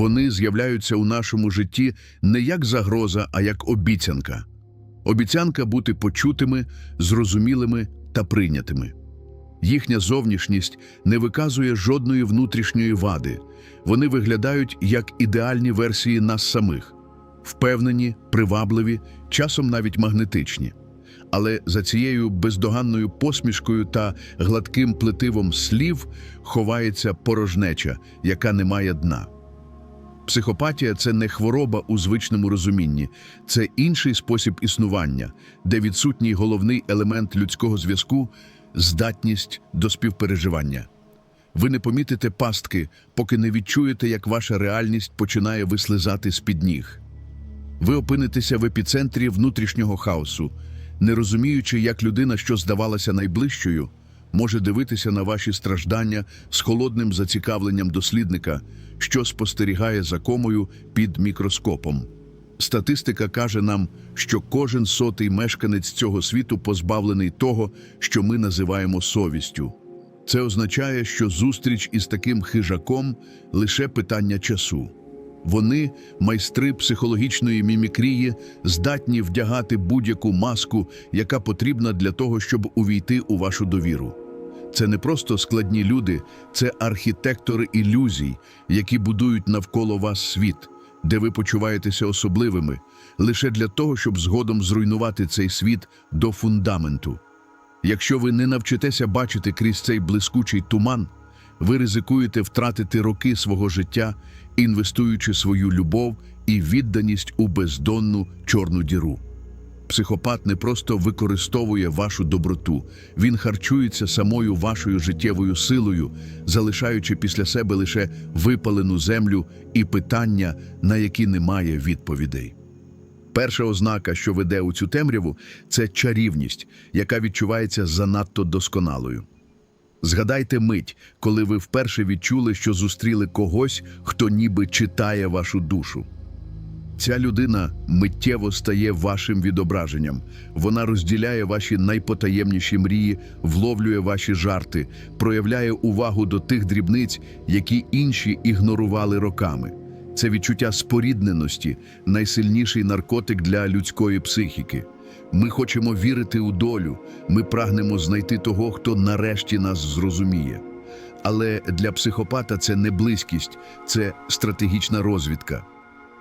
Вони з'являються у нашому житті не як загроза, а як обіцянка. Обіцянка бути почутими, зрозумілими та прийнятими. Їхня зовнішність не виказує жодної внутрішньої вади. Вони виглядають як ідеальні версії нас самих, впевнені, привабливі, часом навіть магнетичні. Але за цією бездоганною посмішкою та гладким плетивом слів ховається порожнеча, яка не має дна. Психопатія це не хвороба у звичному розумінні, це інший спосіб існування, де відсутній головний елемент людського зв'язку здатність до співпереживання. Ви не помітите пастки, поки не відчуєте, як ваша реальність починає вислизати з-під ніг. Ви опинитеся в епіцентрі внутрішнього хаосу, не розуміючи, як людина, що здавалася найближчою, може дивитися на ваші страждання з холодним зацікавленням дослідника, що спостерігає за комою під мікроскопом. Статистика каже нам, що кожен сотий мешканець цього світу позбавлений того, що ми називаємо совістю. Це означає, що зустріч із таким хижаком лише питання часу. Вони, майстри психологічної мімікрії, здатні вдягати будь-яку маску, яка потрібна для того, щоб увійти у вашу довіру. Це не просто складні люди, це архітектори ілюзій, які будують навколо вас світ, де ви почуваєтеся особливими, лише для того, щоб згодом зруйнувати цей світ до фундаменту. Якщо ви не навчитеся бачити крізь цей блискучий туман, ви ризикуєте втратити роки свого життя, інвестуючи свою любов і відданість у бездонну чорну діру. Психопат не просто використовує вашу доброту, він харчується самою вашою життєвою силою, залишаючи після себе лише випалену землю і питання, на які немає відповідей. Перша ознака, що веде у цю темряву, це чарівність, яка відчувається занадто досконалою. Згадайте мить, коли ви вперше відчули, що зустріли когось, хто ніби читає вашу душу. Ця людина миттєво стає вашим відображенням. Вона розділяє ваші найпотаємніші мрії, вловлює ваші жарти, проявляє увагу до тих дрібниць, які інші ігнорували роками. Це відчуття спорідненості, найсильніший наркотик для людської психіки. Ми хочемо вірити у долю, ми прагнемо знайти того, хто нарешті нас зрозуміє. Але для психопата це не близькість, це стратегічна розвідка.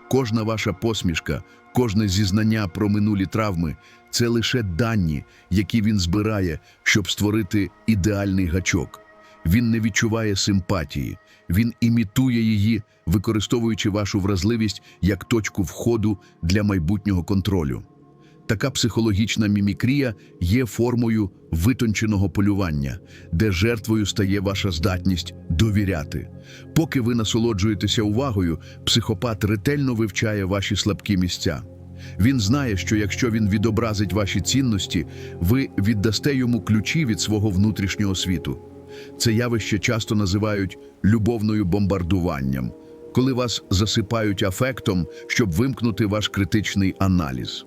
Кожна ваша посмішка, кожне зізнання про минулі травми це лише дані, які він збирає, щоб створити ідеальний гачок. Він не відчуває симпатії, він імітує її, використовуючи вашу вразливість як точку входу для майбутнього контролю. Така психологічна мімікрія є формою витонченого полювання, де жертвою стає ваша здатність довіряти. Поки ви насолоджуєтеся увагою, психопат ретельно вивчає ваші слабкі місця. Він знає, що якщо він відобразить ваші цінності, ви віддасте йому ключі від свого внутрішнього світу. Це явище часто називають любовною бомбардуванням, коли вас засипають афектом, щоб вимкнути ваш критичний аналіз.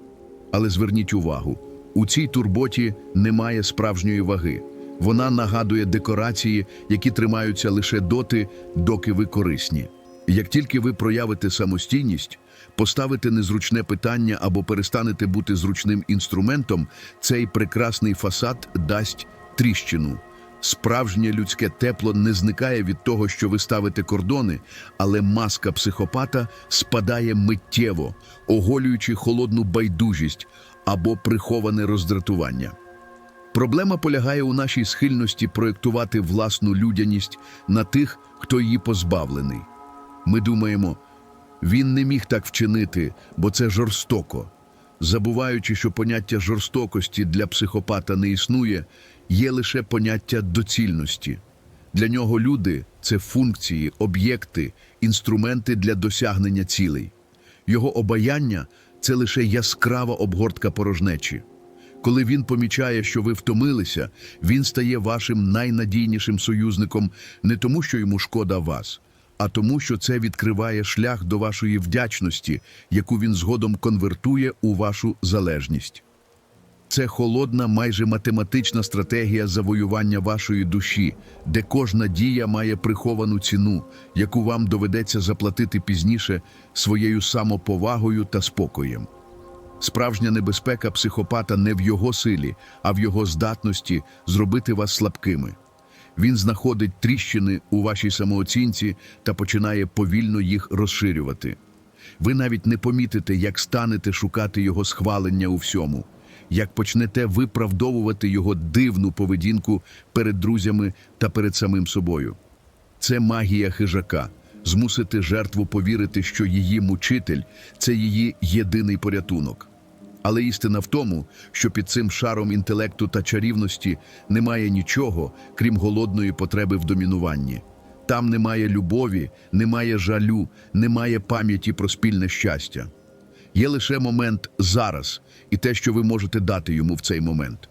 Але зверніть увагу, у цій турботі немає справжньої ваги. Вона нагадує декорації, які тримаються лише доти, доки ви корисні. Як тільки ви проявите самостійність, поставите незручне питання або перестанете бути зручним інструментом, цей прекрасний фасад дасть тріщину. Справжнє людське тепло не зникає від того, що ви ставите кордони, але маска психопата спадає миттєво, оголюючи холодну байдужість або приховане роздратування. Проблема полягає у нашій схильності проєктувати власну людяність на тих, хто її позбавлений. Ми думаємо, він не міг так вчинити, бо це жорстоко. Забуваючи, що поняття жорстокості для психопата не існує, є лише поняття доцільності. Для нього люди це функції, об'єкти, інструменти для досягнення цілей. Його обаяння це лише яскрава обгортка порожнечі. Коли він помічає, що ви втомилися, він стає вашим найнадійнішим союзником не тому, що йому шкода вас, а тому, що це відкриває шлях до вашої вдячності, яку він згодом конвертує у вашу залежність. Це холодна, майже математична стратегія завоювання вашої душі, де кожна дія має приховану ціну, яку вам доведеться заплатити пізніше своєю самоповагою та спокоєм. Справжня небезпека психопата не в його силі, а в його здатності зробити вас слабкими. Він знаходить тріщини у вашій самооцінці та починає повільно їх розширювати. Ви навіть не помітите, як станете шукати його схвалення у всьому, як почнете виправдовувати його дивну поведінку перед друзями та перед самим собою. Це магія хижака змусити жертву повірити, що її мучитель це її єдиний порятунок. Але істина в тому, що під цим шаром інтелекту та чарівності немає нічого, крім голодної потреби в домінуванні. Там немає любові, немає жалю, немає пам'яті про спільне щастя. Є лише момент зараз і те, що ви можете дати йому в цей момент.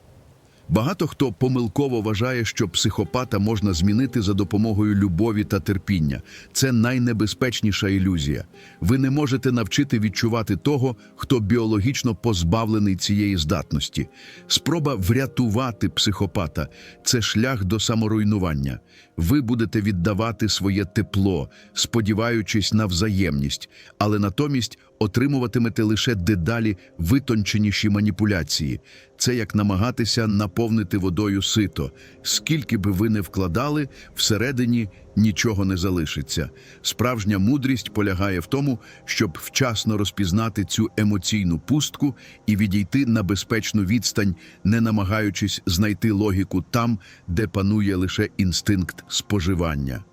Багато хто помилково вважає, що психопата можна змінити за допомогою любові та терпіння. Це найнебезпечніша ілюзія. Ви не можете навчити відчувати того, хто біологічно позбавлений цієї здатності. Спроба врятувати психопата це шлях до саморуйнування. Ви будете віддавати своє тепло, сподіваючись на взаємність, але натомість отримуватимете лише дедалі витонченіші маніпуляції. Це як намагатися наповнити водою сито. Скільки би ви не вкладали, всередині нічого не залишиться. Справжня мудрість полягає в тому, щоб вчасно розпізнати цю емоційну пустку і відійти на безпечну відстань, не намагаючись знайти логіку там, де панує лише інстинкт споживання.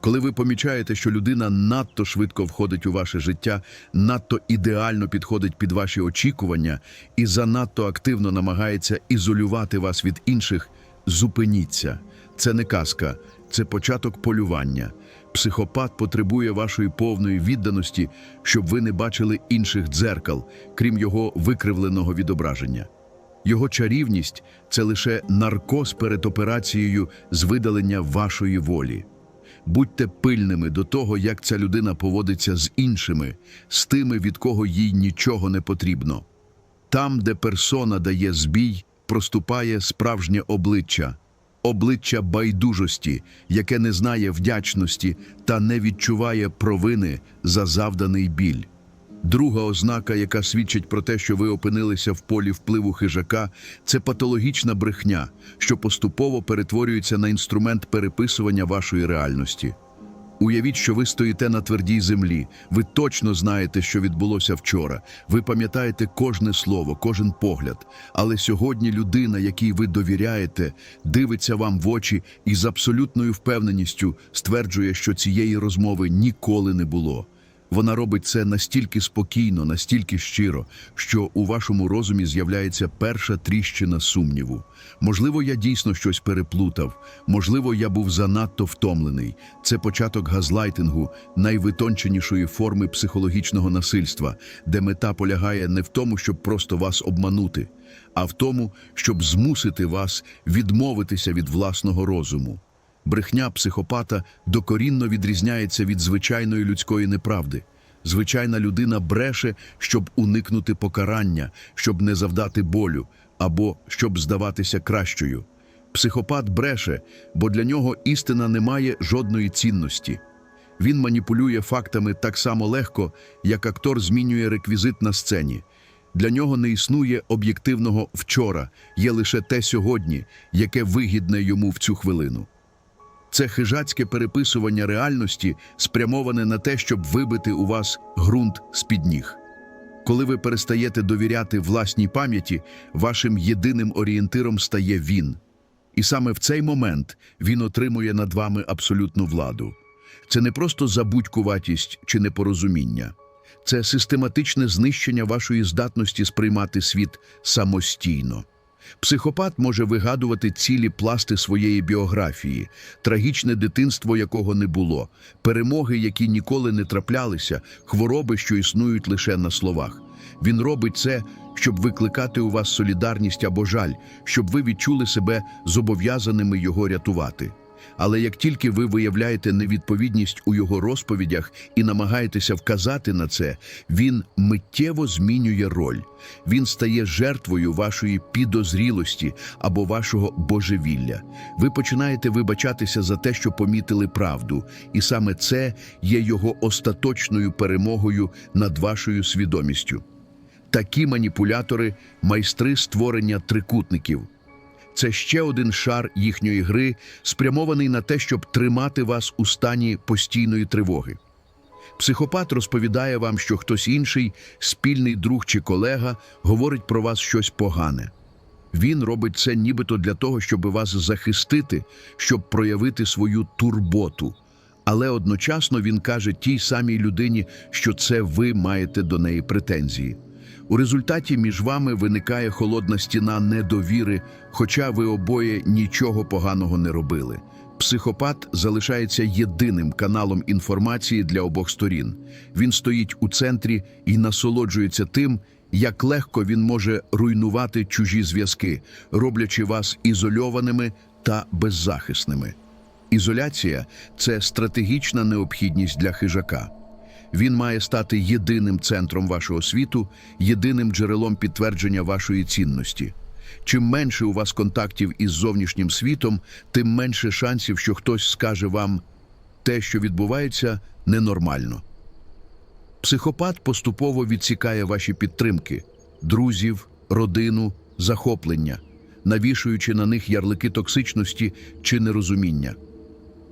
Коли ви помічаєте, що людина надто швидко входить у ваше життя, надто ідеально підходить під ваші очікування і занадто активно намагається ізолювати вас від інших, зупиніться. Це не казка, це початок полювання. Психопат потребує вашої повної відданості, щоб ви не бачили інших дзеркал, крім його викривленого відображення. Його чарівність це лише наркоз перед операцією з видалення вашої волі. Будьте пильними до того, як ця людина поводиться з іншими, з тими, від кого їй нічого не потрібно. Там, де персона дає збій, проступає справжнє обличчя, обличчя байдужості, яке не знає вдячності та не відчуває провини за завданий біль. Друга ознака, яка свідчить про те, що ви опинилися в полі впливу хижака, це патологічна брехня, що поступово перетворюється на інструмент переписування вашої реальності. Уявіть, що ви стоїте на твердій землі, ви точно знаєте, що відбулося вчора, ви пам'ятаєте кожне слово, кожен погляд. Але сьогодні людина, якій ви довіряєте, дивиться вам в очі і з абсолютною впевненістю стверджує, що цієї розмови ніколи не було. Вона робить це настільки спокійно, настільки щиро, що у вашому розумі з'являється перша тріщина сумніву. Можливо, я дійсно щось переплутав, можливо, я був занадто втомлений. Це початок газлайтингу, найвитонченішої форми психологічного насильства, де мета полягає не в тому, щоб просто вас обманути, а в тому, щоб змусити вас відмовитися від власного розуму. Брехня психопата докорінно відрізняється від звичайної людської неправди. Звичайна людина бреше, щоб уникнути покарання, щоб не завдати болю або щоб здаватися кращою. Психопат бреше, бо для нього істина не має жодної цінності. Він маніпулює фактами так само легко, як актор змінює реквізит на сцені. Для нього не існує об'єктивного вчора, є лише те сьогодні, яке вигідне йому в цю хвилину. Це хижацьке переписування реальності спрямоване на те, щоб вибити у вас ґрунт з-під ніг. Коли ви перестаєте довіряти власній пам'яті, вашим єдиним орієнтиром стає він. І саме в цей момент він отримує над вами абсолютну владу. Це не просто забудькуватість чи непорозуміння, це систематичне знищення вашої здатності сприймати світ самостійно. Психопат може вигадувати цілі пласти своєї біографії, трагічне дитинство, якого не було, перемоги, які ніколи не траплялися, хвороби, що існують лише на словах. Він робить це, щоб викликати у вас солідарність або жаль, щоб ви відчули себе зобов'язаними його рятувати. Але як тільки ви виявляєте невідповідність у його розповідях і намагаєтеся вказати на це, він миттєво змінює роль. Він стає жертвою вашої підозрілості або вашого божевілля. Ви починаєте вибачатися за те, що помітили правду, і саме це є його остаточною перемогою над вашою свідомістю. Такі маніпулятори майстри створення трикутників. Це ще один шар їхньої гри, спрямований на те, щоб тримати вас у стані постійної тривоги. Психопат розповідає вам, що хтось інший, спільний друг чи колега, говорить про вас щось погане. Він робить це нібито для того, щоб вас захистити, щоб проявити свою турботу. Але одночасно він каже тій самій людині, що це ви маєте до неї претензії. У результаті між вами виникає холодна стіна недовіри, хоча ви обоє нічого поганого не робили. Психопат залишається єдиним каналом інформації для обох сторін. Він стоїть у центрі і насолоджується тим, як легко він може руйнувати чужі зв'язки, роблячи вас ізольованими та беззахисними. Ізоляція це стратегічна необхідність для хижака. Він має стати єдиним центром вашого світу, єдиним джерелом підтвердження вашої цінності. Чим менше у вас контактів із зовнішнім світом, тим менше шансів, що хтось скаже вам те, що відбувається, ненормально. Психопат поступово відсікає ваші підтримки друзів, родину, захоплення, навішуючи на них ярлики токсичності чи нерозуміння.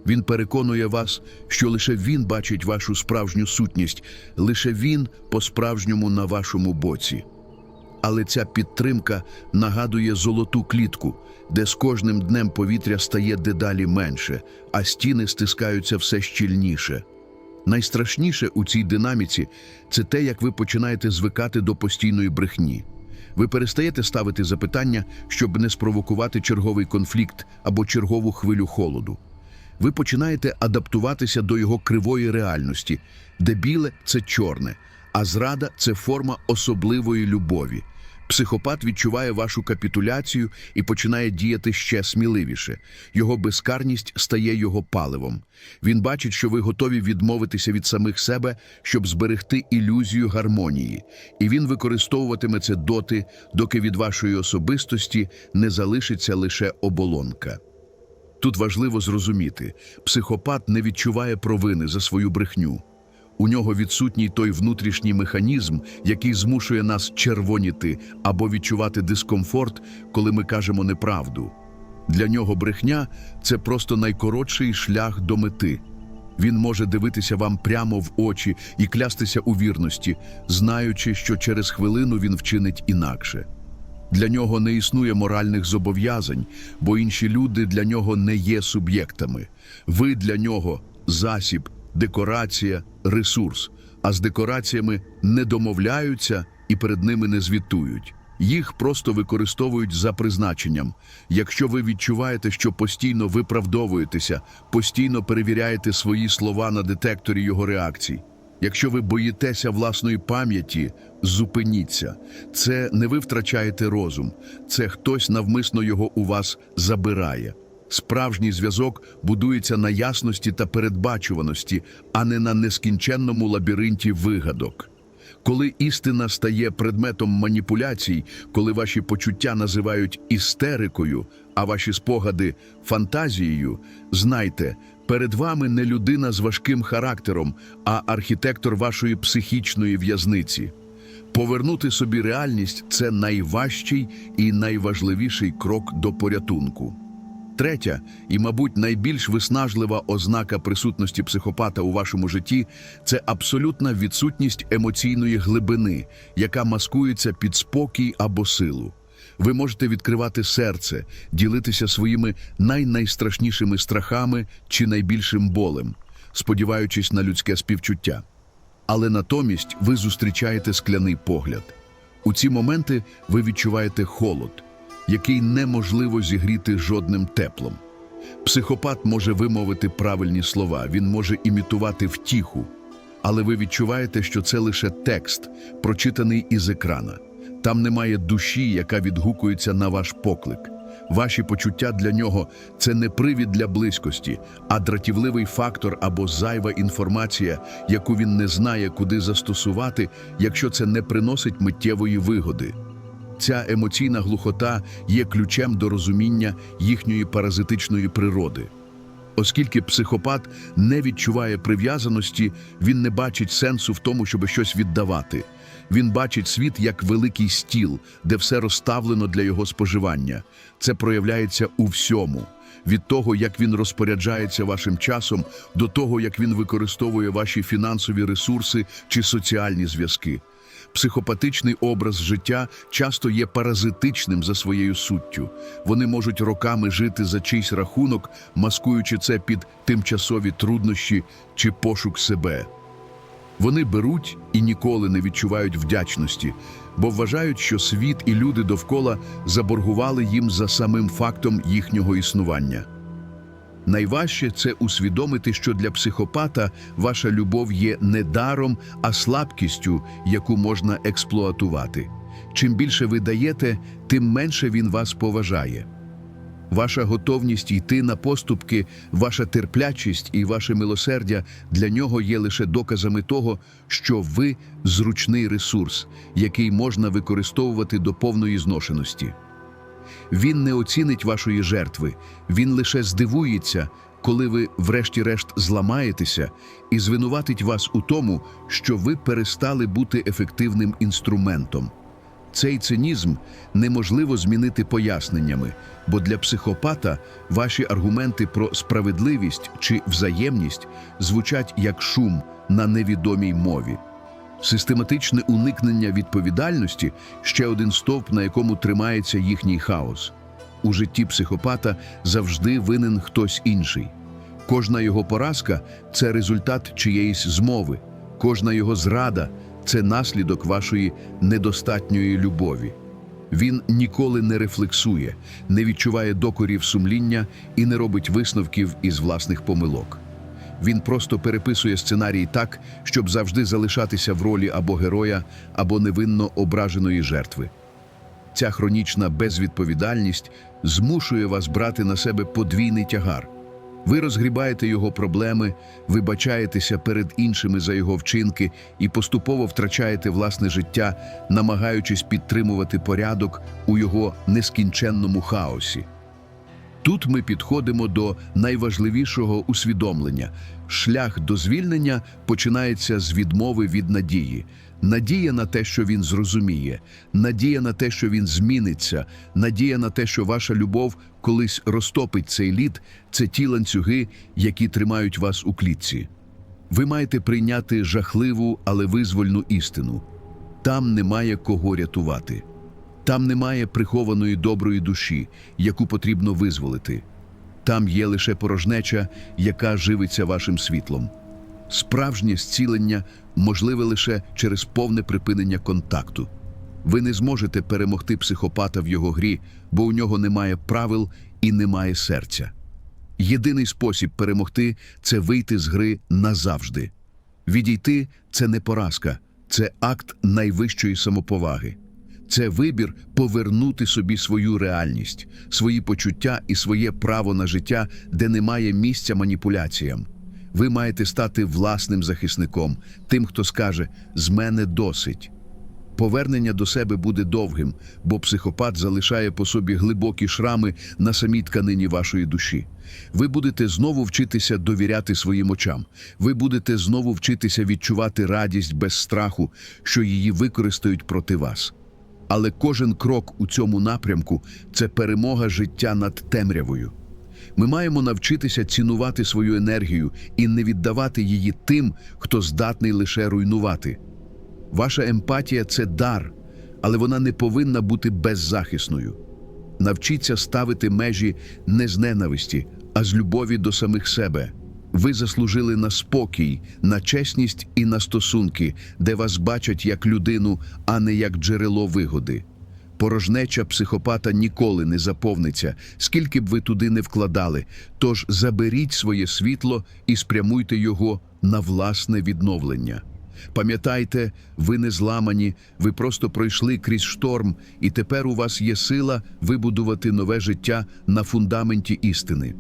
Він переконує вас, що лише він бачить вашу справжню сутність, лише він по-справжньому на вашому боці. Але ця підтримка нагадує золоту клітку, де з кожним днем повітря стає дедалі менше, а стіни стискаються все щільніше. Найстрашніше у цій динаміці це те, як ви починаєте звикати до постійної брехні. Ви перестаєте ставити запитання, щоб не спровокувати черговий конфлікт або чергову хвилю холоду. Ви починаєте адаптуватися до його кривої реальності, де біле це чорне, а зрада це форма особливої любові. Психопат відчуває вашу капітуляцію і починає діяти ще сміливіше. Його безкарність стає його паливом. Він бачить, що ви готові відмовитися від самих себе, щоб зберегти ілюзію гармонії, і він використовуватиме це доти, доки від вашої особистості не залишиться лише оболонка. Тут важливо зрозуміти, психопат не відчуває провини за свою брехню. У нього відсутній той внутрішній механізм, який змушує нас червоніти або відчувати дискомфорт, коли ми кажемо неправду. Для нього брехня це просто найкоротший шлях до мети. Він може дивитися вам прямо в очі і клястися у вірності, знаючи, що через хвилину він вчинить інакше. Для нього не існує моральних зобов'язань, бо інші люди для нього не є суб'єктами. Ви для нього засіб, декорація, ресурс, а з декораціями не домовляються і перед ними не звітують. Їх просто використовують за призначенням. Якщо ви відчуваєте, що постійно виправдовуєтеся, постійно перевіряєте свої слова на детекторі його реакцій. Якщо ви боїтеся власної пам'яті, зупиніться. Це не ви втрачаєте розум, це хтось навмисно його у вас забирає. Справжній зв'язок будується на ясності та передбачуваності, а не на нескінченному лабіринті вигадок. Коли істина стає предметом маніпуляцій, коли ваші почуття називають істерикою, а ваші спогади фантазією, знайте, перед вами не людина з важким характером, а архітектор вашої психічної в'язниці. Повернути собі реальність це найважчий і найважливіший крок до порятунку. Третя і, мабуть, найбільш виснажлива ознака присутності психопата у вашому житті це абсолютна відсутність емоційної глибини, яка маскується під спокій або силу. Ви можете відкривати серце, ділитися своїми най-найстрашнішими страхами чи найбільшим болем, сподіваючись на людське співчуття. Але натомість ви зустрічаєте скляний погляд. У ці моменти ви відчуваєте холод, який неможливо зігріти жодним теплом. Психопат може вимовити правильні слова, він може імітувати втіху, але ви відчуваєте, що це лише текст, прочитаний із екрана. Там немає душі, яка відгукується на ваш поклик. Ваші почуття для нього це не привід для близькості, а дратівливий фактор або зайва інформація, яку він не знає, куди застосувати, якщо це не приносить миттєвої вигоди. Ця емоційна глухота є ключем до розуміння їхньої паразитичної природи. Оскільки психопат не відчуває прив'язаності, він не бачить сенсу в тому, щоб щось віддавати. Він бачить світ як великий стіл, де все розставлено для його споживання. Це проявляється у всьому. Від того, як він розпоряджається вашим часом, до того, як він використовує ваші фінансові ресурси чи соціальні зв'язки. Психопатичний образ життя часто є паразитичним за своєю суттю. Вони можуть роками жити за чийсь рахунок, маскуючи це під тимчасові труднощі чи пошук себе. Вони беруть і ніколи не відчувають вдячності, бо вважають, що світ і люди довкола заборгували їм за самим фактом їхнього існування. Найважче це усвідомити, що для психопата ваша любов є не даром, а слабкістю, яку можна експлуатувати. Чим більше ви даєте, тим менше він вас поважає. Ваша готовність йти на поступки, ваша терплячість і ваше милосердя для нього є лише доказами того, що ви зручний ресурс, який можна використовувати до повної зношеності. Він не оцінить вашої жертви, він лише здивується, коли ви, врешті-решт, зламаєтеся і звинуватить вас у тому, що ви перестали бути ефективним інструментом. Цей цинізм неможливо змінити поясненнями, бо для психопата ваші аргументи про справедливість чи взаємність звучать як шум на невідомій мові. Систематичне уникнення відповідальності ще один стовп, на якому тримається їхній хаос. У житті психопата завжди винен хтось інший. Кожна його поразка це результат чиєїсь змови, кожна його зрада це наслідок вашої недостатньої любові. Він ніколи не рефлексує, не відчуває докорів сумління і не робить висновків із власних помилок. Він просто переписує сценарій так, щоб завжди залишатися в ролі або героя, або невинно ображеної жертви. Ця хронічна безвідповідальність змушує вас брати на себе подвійний тягар. Ви розгрібаєте його проблеми, вибачаєтеся перед іншими за його вчинки і поступово втрачаєте власне життя, намагаючись підтримувати порядок у його нескінченному хаосі. Тут ми підходимо до найважливішого усвідомлення. Шлях до звільнення починається з відмови від надії. Надія на те, що він зрозуміє, надія на те, що він зміниться, надія на те, що ваша любов колись розтопить цей лід, це ті ланцюги, які тримають вас у клітці. Ви маєте прийняти жахливу, але визвольну істину. Там немає кого рятувати. Там немає прихованої доброї душі, яку потрібно визволити. Там є лише порожнеча, яка живиться вашим світлом. Справжнє зцілення можливе лише через повне припинення контакту. Ви не зможете перемогти психопата в його грі, бо у нього немає правил і немає серця. Єдиний спосіб перемогти це вийти з гри назавжди. Відійти це не поразка, це акт найвищої самоповаги. Це вибір повернути собі свою реальність, свої почуття і своє право на життя, де немає місця маніпуляціям. Ви маєте стати власним захисником, тим, хто скаже з мене досить. Повернення до себе буде довгим, бо психопат залишає по собі глибокі шрами на самій тканині вашої душі. Ви будете знову вчитися довіряти своїм очам. Ви будете знову вчитися відчувати радість без страху, що її використають проти вас. Але кожен крок у цьому напрямку це перемога життя над темрявою. Ми маємо навчитися цінувати свою енергію і не віддавати її тим, хто здатний лише руйнувати. Ваша емпатія це дар, але вона не повинна бути беззахисною. Навчіться ставити межі не з ненависті, а з любові до самих себе. Ви заслужили на спокій, на чесність і на стосунки, де вас бачать як людину, а не як джерело вигоди. Порожнеча психопата ніколи не заповниться, скільки б ви туди не вкладали. Тож заберіть своє світло і спрямуйте його на власне відновлення. Пам'ятайте, ви не зламані, ви просто пройшли крізь шторм, і тепер у вас є сила вибудувати нове життя на фундаменті істини.